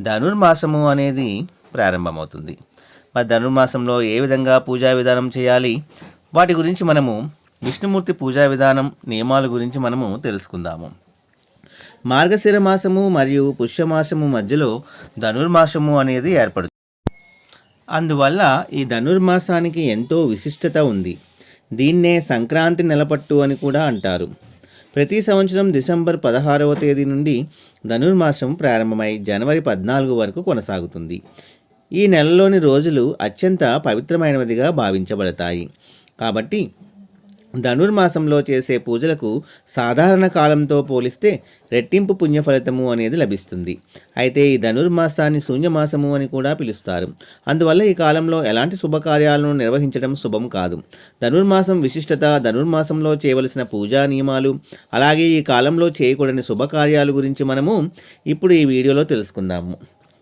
ధనుర్మాసము అనేది ప్రారంభమవుతుంది. మరి ధనుర్మాసంలో ఏ విధంగా పూజా విధానం చేయాలి? వాటి గురించి మనము విష్ణుమూర్తి పూజా విధానం నియమాల గురించి మనము తెలుసుకుందాము. మార్గశిర మాసము మరియు పుష్యమాసము మధ్యలో ధనుర్మాసము అనేది ఏర్పడుతుంది. అందువల్ల ఈ ధనుర్మాసానికి ఎంతో విశిష్టత ఉంది. దీన్నే సంక్రాంతి నెలపట్టు అని కూడా అంటారు. ప్రతి సంవత్సరం డిసెంబర్ పదహారవ తేదీ నుండి ధనుర్మాసం ప్రారంభమై జనవరి పద్నాలుగు వరకు కొనసాగుతుంది. ఈ నెలలోని రోజులు అత్యంత పవిత్రమైనవిగా భావించబడతాయి. కాబట్టి ధనుర్మాసంలో చేసే పూజలకు సాధారణ కాలంతో పోలిస్తే రెట్టింపు పుణ్య ఫలితము అనేది లభిస్తుంది. అయితే ఈ ధనుర్మాసాన్ని శూన్యమాసము అని కూడా పిలుస్తారు. అందువల్ల ఈ కాలంలో ఎలాంటి శుభకార్యాలను నిర్వహించడం శుభం కాదు. ధనుర్మాసం విశిష్టత ధనుర్మాసంలో చేయవలసిన పూజా నియమాలు అలాగే ఈ కాలంలో చేయకూడని శుభకార్యాల గురించి మనము ఇప్పుడు ఈ వీడియోలో తెలుసుకుందాము.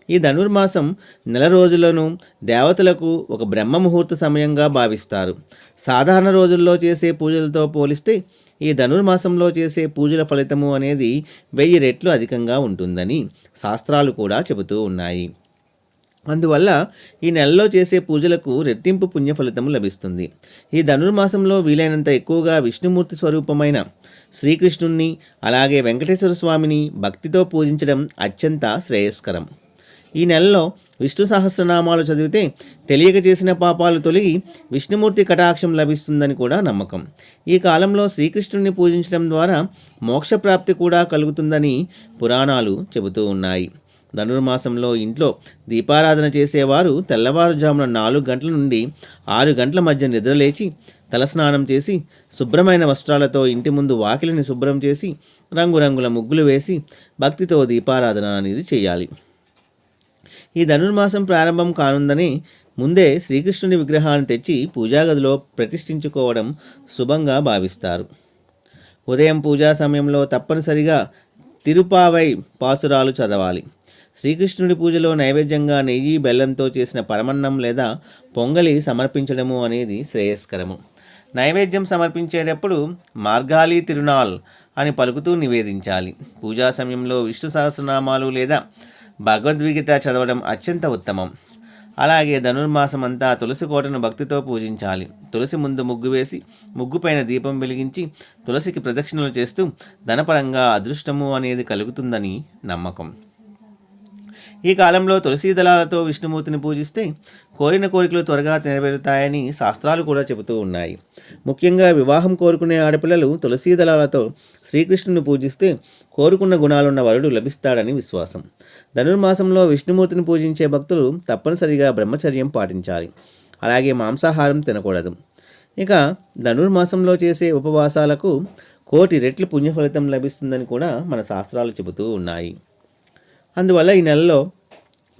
ఈ ధనుర్మాసం నెల రోజులను దేవతలకు ఒక బ్రహ్మ ముహూర్త సమయంగా భావిస్తారు. సాధారణ రోజుల్లో చేసే పూజలతో పోలిస్తే ఈ ధనుర్మాసంలో చేసే పూజల ఫలితము అనేది వెయ్యి రెట్లు అధికంగా ఉంటుందని శాస్త్రాలు కూడా చెబుతూ ఉన్నాయి. అందువల్ల ఈ నెలలో చేసే పూజలకు రెట్టింపు పుణ్య ఫలితము లభిస్తుంది. ఈ ధనుర్మాసంలో వీలైనంత ఎక్కువగా విష్ణుమూర్తి స్వరూపమైన శ్రీకృష్ణుణ్ణి అలాగే వెంకటేశ్వర స్వామిని భక్తితో పూజించడం అత్యంత శ్రేయస్కరం. ఈ నెలలో విష్ణు సహస్రనామాలు చదివితే తెలియక చేసిన పాపాలు తొలగి విష్ణుమూర్తి కటాక్షం లభిస్తుందని కూడా నమ్మకం. ఈ కాలంలో శ్రీకృష్ణుని పూజించడం ద్వారా మోక్షప్రాప్తి కూడా కలుగుతుందని పురాణాలు చెబుతూ ఉన్నాయి. ధనుర్మాసంలో ఇంట్లో దీపారాధన చేసేవారు తెల్లవారుజామున నాలుగు గంటల నుండి ఆరు గంటల మధ్య నిద్రలేచి తలస్నానం చేసి శుభ్రమైన వస్త్రాలతో ఇంటి ముందు వాకిలిని శుభ్రం చేసి రంగురంగుల ముగ్గులు వేసి భక్తితో దీపారాధన అనేది చేయాలి. ఈ ధనుర్మాసం ప్రారంభం కానుందని ముందే శ్రీకృష్ణుని విగ్రహాన్ని తెచ్చి పూజాగదిలో ప్రతిష్ఠించుకోవడం శుభంగా భావిస్తారు. ఉదయం పూజా సమయంలో తప్పనిసరిగా తిరుపావై పాసురాలు చదవాలి. శ్రీకృష్ణుడి పూజలో నైవేద్యంగా నెయ్యి బెల్లంతో చేసిన పరమన్నం లేదా పొంగలి సమర్పించడము అనేది శ్రేయస్కరము. నైవేద్యం సమర్పించేటప్పుడు మార్గాలి తిరునాల్ అని పలుకుతూ నివేదించాలి. పూజా సమయంలో విష్ణు సహస్రనామాలు లేదా భగవద్గీత చదవడం అత్యంత ఉత్తమం. అలాగే ధనుర్మాసం అంతా తులసి కోటను భక్తితో పూజించాలి. తులసి ముందు ముగ్గు వేసి ముగ్గుపైన దీపం వెలిగించి తులసికి ప్రదక్షిణలు చేస్తూ ధనపరంగా అదృష్టము అనేది కలుగుతుందని నమ్మకం. ఈ కాలంలో తులసీ దళాలతో విష్ణుమూర్తిని పూజిస్తే కోరిన కోరికలు త్వరగా నెరవేరుతాయని శాస్త్రాలు కూడా చెబుతూ ఉన్నాయి. ముఖ్యంగా వివాహం కోరుకునే ఆడపిల్లలు తులసీ దళాలతో శ్రీకృష్ణుని పూజిస్తే కోరుకున్న గుణాలున్న వరుడు లభిస్తాడని విశ్వాసం. ధనుర్మాసంలో విష్ణుమూర్తిని పూజించే భక్తులు తప్పనిసరిగా బ్రహ్మచర్యం పాటించాలి. అలాగే మాంసాహారం తినకూడదు. ఇక ధనుర్మాసంలో చేసే ఉపవాసాలకు కోటి రెట్లు పుణ్యఫలితం లభిస్తుందని కూడా మన శాస్త్రాలు చెబుతూ ఉన్నాయి. అందువల్ల ఈ నెలలో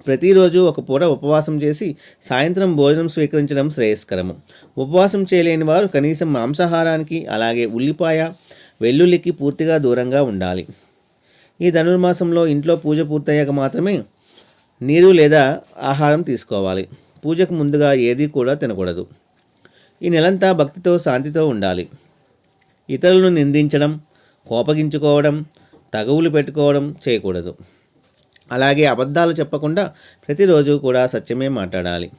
ప్రతిరోజు ఒక పూట ఉపవాసం చేసి సాయంత్రం భోజనం స్వీకరించడం శ్రేయస్కరము. ఉపవాసం చేయలేని వారు కనీసం మాంసాహారానికి అలాగే ఉల్లిపాయ వెల్లుల్లికి పూర్తిగా దూరంగా ఉండాలి. ఈ ధనుర్మాసంలో ఇంట్లో పూజ పూర్తయ్యాక మాత్రమే నీరు లేదా ఆహారం తీసుకోవాలి. పూజకు ముందుగా ఏది కూడా తినకూడదు. ఈ నెలంతా భక్తితో శాంతితో ఉండాలి. ఇతరులను నిందించడం కోపగించుకోవడం తగువులు పెట్టుకోవడం చేయకూడదు. అలాగే అబద్ధాలు చెప్పకుండా ప్రతిరోజు కూడా సత్యమే మాట్లాడాలి.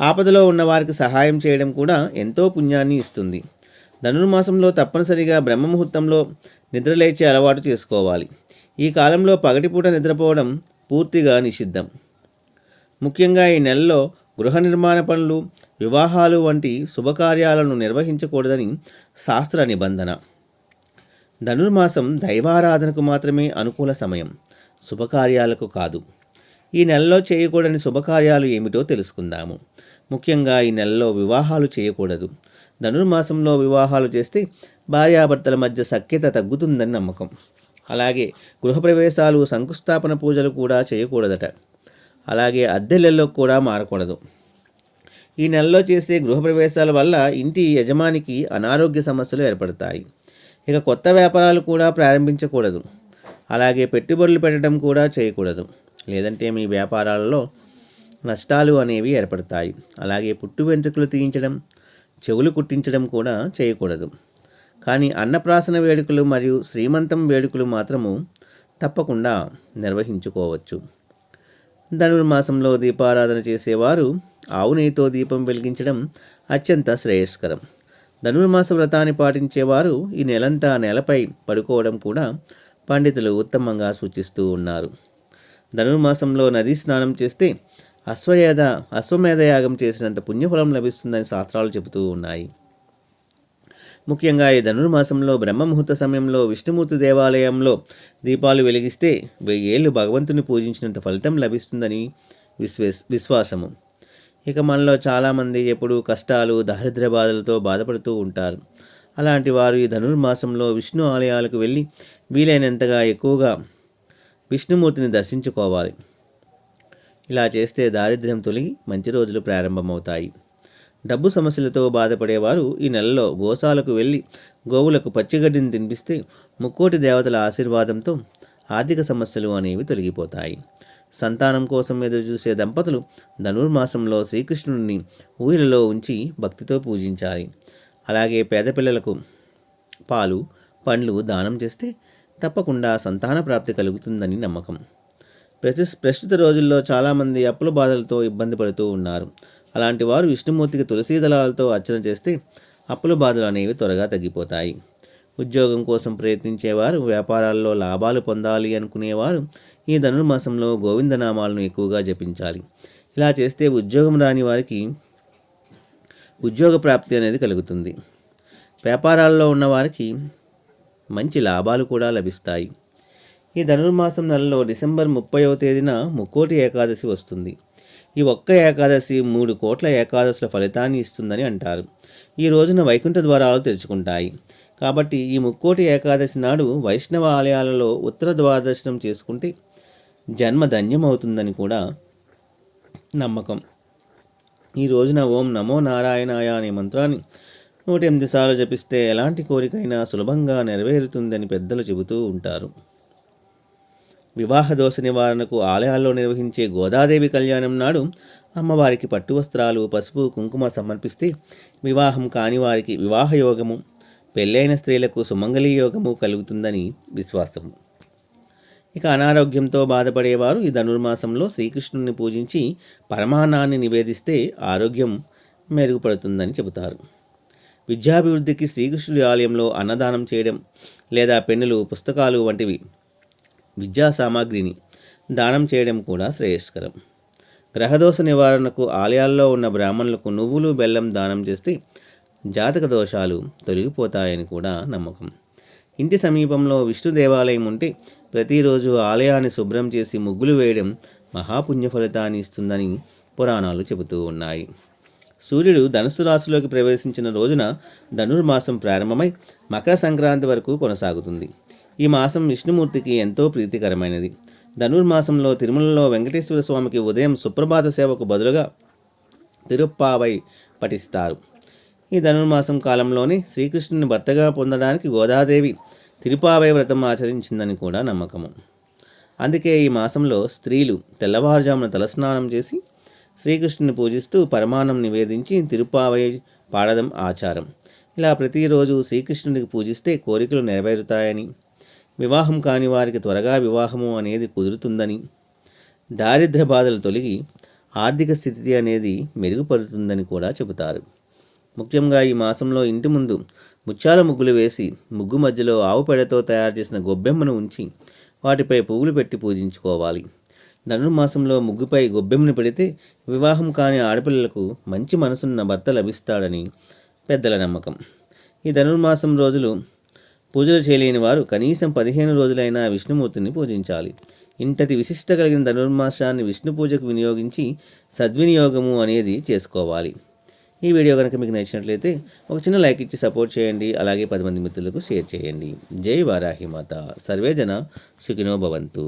ఆపదలో ఉన్న వారికి సహాయం చేయడం కూడా ఎంతో పుణ్యాన్ని ఇస్తుంది. ధనుర్మాసంలో తప్పనిసరిగా బ్రహ్మముహూర్తంలో నిద్రలేచే అలవాటు చేసుకోవాలి. ఈ కాలంలో పగటిపూట నిద్రపోవడం పూర్తిగా నిషిద్ధం. ముఖ్యంగా ఈ నెలలో గృహ నిర్మాణ పనులు వివాహాలు వంటి శుభకార్యాలను నిర్వహించకూడదని శాస్త్ర నిబంధన. ధనుర్మాసం దైవారాధనకు మాత్రమే అనుకూల సమయం. శుభకార్యాలకు కాదు. ఈ నెలలో చేయకూడని శుభకార్యాలు ఏమిటో తెలుసుకుందాము. ముఖ్యంగా ఈ నెలలో వివాహాలు చేయకూడదు. ధనుర్మాసంలో వివాహాలు చేస్తే భార్యాభర్తల మధ్య సఖ్యత తగ్గుతుందని నమ్మకం. అలాగే గృహప్రవేశాలు శంకుస్థాపన పూజలు కూడా చేయకూడదట. అలాగే అద్దెలలో కూడా మారకూడదు. ఈ నెలలో చేసే గృహప్రవేశాల వల్ల ఇంటి యజమానికి అనారోగ్య సమస్యలు ఏర్పడతాయి. ఇక కొత్త వ్యాపారాలు కూడా ప్రారంభించకూడదు. అలాగే పెట్టుబడులు పెట్టడం కూడా చేయకూడదు. లేదంటే మీ వ్యాపారాలలో నష్టాలు అనేవి ఏర్పడతాయి. అలాగే పుట్టు వెంట్రుకలు తీయించడం చెవులు కుట్టించడం కూడా చేయకూడదు. కానీ అన్నప్రాసన వేడుకలు మరియు శ్రీమంతం వేడుకలు మాత్రము తప్పకుండా నిర్వహించుకోవచ్చు. ధనుర్మాసంలో దీపారాధన చేసేవారు ఆవు నెయ్యితో దీపం వెలిగించడం అత్యంత శ్రేయస్కరం. ధనుర్మాస వ్రతాన్ని పాటించేవారు ఈ నెలంతా నెలపై పడుకోవడం కూడా పండితులు ఉత్తమంగా సూచిస్తూ ఉన్నారు. ధనుర్మాసంలో నదీ స్నానం చేస్తే అశ్వయేధ అశ్వమేధ యాగం చేసినంత పుణ్యఫలం లభిస్తుందని శాస్త్రాలు చెబుతూ ఉన్నాయి. ముఖ్యంగా ఈ ధనుర్మాసంలో బ్రహ్మముహూర్త సమయంలో విష్ణుమూర్తి దేవాలయంలో దీపాలు వెలిగిస్తే వెయ్యేళ్ళు భగవంతుని పూజించినంత ఫలితం లభిస్తుందని విశ్వేస్ విశ్వాసము. ఇక మనలో చాలామంది ఎప్పుడూ కష్టాలు దారిద్ర్య బాధలతో బాధపడుతూ ఉంటారు. అలాంటి వారు ఈ ధనుర్మాసంలో విష్ణు ఆలయాలకు వెళ్ళి వీలైనంతగా ఎక్కువగా విష్ణుమూర్తిని దర్శించుకోవాలి. ఇలా చేస్తే దారిద్ర్యం తొలగి మంచి రోజులు ప్రారంభమవుతాయి. డబ్బు సమస్యలతో బాధపడేవారు ఈ నెలలో గోశాలకు వెళ్ళి గోవులకు పచ్చిగడ్డిని తినిపిస్తే ముక్కోటి దేవతల ఆశీర్వాదంతో ఆర్థిక సమస్యలు అనేవి తొలగిపోతాయి. సంతానం కోసం ఎదురుచూసే దంపతులు ధనుర్మాసంలో శ్రీకృష్ణుడిని ఊయలలో ఉంచి భక్తితో పూజించాలి. అలాగే పేద పిల్లలకు పాలు పండ్లు దానం చేస్తే తప్పకుండా సంతాన ప్రాప్తి కలుగుతుందని నమ్మకం. ప్రతి ప్రస్తుత రోజుల్లో చాలామంది అప్పుల బాధలతో ఇబ్బంది పడుతూ ఉన్నారు. అలాంటి వారు విష్ణుమూర్తికి తులసీ దళాలతో అర్చన చేస్తే అప్పుల బాధలు అనేవి త్వరగా తగ్గిపోతాయి. ఉద్యోగం కోసం ప్రయత్నించేవారు వ్యాపారాల్లో లాభాలు పొందాలి అనుకునేవారు ఈ ధనుర్మాసంలో గోవిందనామాలను ఎక్కువగా జపించాలి. ఇలా చేస్తే ఉద్యోగం రాని వారికి ఉద్యోగ ప్రాప్తి అనేది కలుగుతుంది. వ్యాపారాల్లో ఉన్నవారికి మంచి లాభాలు కూడా లభిస్తాయి. ఈ ధనుర్మాసం నెలలో డిసెంబర్ ముప్పైవ తేదీన ముక్కోటి ఏకాదశి వస్తుంది. ఈ ఒక్క ఏకాదశి మూడు కోట్ల ఏకాదశుల ఫలితాన్ని ఇస్తుందని అంటారు. ఈ రోజున వైకుంఠ ద్వారాలు తెరుచుకుంటాయి. కాబట్టి ఈ ముక్కోటి ఏకాదశి నాడు వైష్ణవ ఆలయాలలో ఉత్తర ద్వాదర్శనం చేసుకుంటే జన్మ ధన్యమవుతుందని కూడా నమ్మకం. ఈ రోజున ఓం నమో నారాయణాయ అనే మంత్రాన్ని నూట ఎనిమిది సార్లు జపిస్తే ఎలాంటి కోరికైనా సులభంగా నెరవేరుతుందని పెద్దలు చెబుతూ ఉంటారు. వివాహ దోష నివారణకు ఆలయాల్లో నిర్వహించే గోదాదేవి కళ్యాణం నాడు అమ్మవారికి పట్టు వస్త్రాలు పసుపు కుంకుమ సమర్పిస్తే వివాహం కాని వారికి వివాహ యోగము పెళ్ళైన స్త్రీలకు సుమంగళీ యోగము కలుగుతుందని విశ్వాసము. ఇక అనారోగ్యంతో బాధపడేవారు ఈ ధనుర్మాసంలో శ్రీకృష్ణుని పూజించి పరమానాన్ని నివేదిస్తే ఆరోగ్యం మెరుగుపడుతుందని చెబుతారు. విద్యాభివృద్ధికి శ్రీకృష్ణుడి ఆలయంలో అన్నదానం చేయడం లేదా పెన్నులు పుస్తకాలు వంటివి విద్యా సామాగ్రిని దానం చేయడం కూడా శ్రేయస్కరం. గ్రహదోష నివారణకు ఆలయాల్లో ఉన్న బ్రాహ్మణులకు నువ్వులు బెల్లం దానం చేస్తే జాతక దోషాలు తొలగిపోతాయని కూడా నమ్మకం. ఇంటి సమీపంలో విష్ణు దేవాలయం ఉంటే ప్రతిరోజు ఆలయాన్ని శుభ్రం చేసి ముగ్గులు వేయడం మహాపుణ్య ఫలితాన్ని ఇస్తుందని పురాణాలు చెబుతూ ఉన్నాయి. సూర్యుడు ధనుసు రాశిలోకి ప్రవేశించిన రోజున ధనుర్మాసం ప్రారంభమై మకర సంక్రాంతి వరకు కొనసాగుతుంది. ఈ మాసం విష్ణుమూర్తికి ఎంతో ప్రీతికరమైనది. ధనుర్మాసంలో తిరుమలలో వెంకటేశ్వర స్వామికి ఉదయం సుప్రభాత సేవకు బదులుగా తిరుప్పావై పఠిస్తారు. ఈ ధనుర్మాసం కాలంలోనే శ్రీకృష్ణుని భర్తగా పొందడానికి గోదాదేవి తిరుపావై వ్రతం ఆచరించిందని కూడా నమ్మకము. అందుకే ఈ మాసంలో స్త్రీలు తెల్లవారుజామున తలస్నానం చేసి శ్రీకృష్ణుని పూజిస్తూ పరమాన్నం నివేదించి తిరుపావై పాడడం ఆచారం. ఇలా ప్రతిరోజు శ్రీకృష్ణుడికి పూజిస్తే కోరికలు నెరవేరుతాయని వివాహం కాని వారికి త్వరగా వివాహము అనేది కుదురుతుందని దారిద్ర్య బాధలు తొలగి ఆర్థిక స్థితి అనేది మెరుగుపడుతుందని కూడా చెబుతారు. ముఖ్యంగా ఈ మాసంలో ఇంటి ముందు ముత్యాల ముగ్గులు వేసి ముగ్గు మధ్యలో ఆవు పేడతో తయారు చేసిన గొబ్బెమ్మను ఉంచి వాటిపై పువ్వులు పెట్టి పూజించుకోవాలి. ధనుర్మాసంలో ముగ్గుపై గొబ్బెమ్మని పెడితే వివాహం కాని ఆడపిల్లలకు మంచి మనసున్న భర్త లభిస్తాడని పెద్దల నమ్మకం. ఈ ధనుర్మాసం రోజులు పూజలు చేయలేని వారు కనీసం పదిహేను రోజులైనా విష్ణుమూర్తిని పూజించాలి. ఇంతటి విశిష్ట కలిగిన ధనుర్మాసాన్ని విష్ణు పూజకు వినియోగించి సద్వినియోగము అనేది చేసుకోవాలి. ఈ వీడియో కనుక మీకు నచ్చినట్లయితే ఒక చిన్న లైక్ ఇచ్చి సపోర్ట్ చేయండి. అలాగే పది మంది మిత్రులకు షేర్ చేయండి. జై వారాహి మాత. సర్వే జన సుఖినో భవంతు.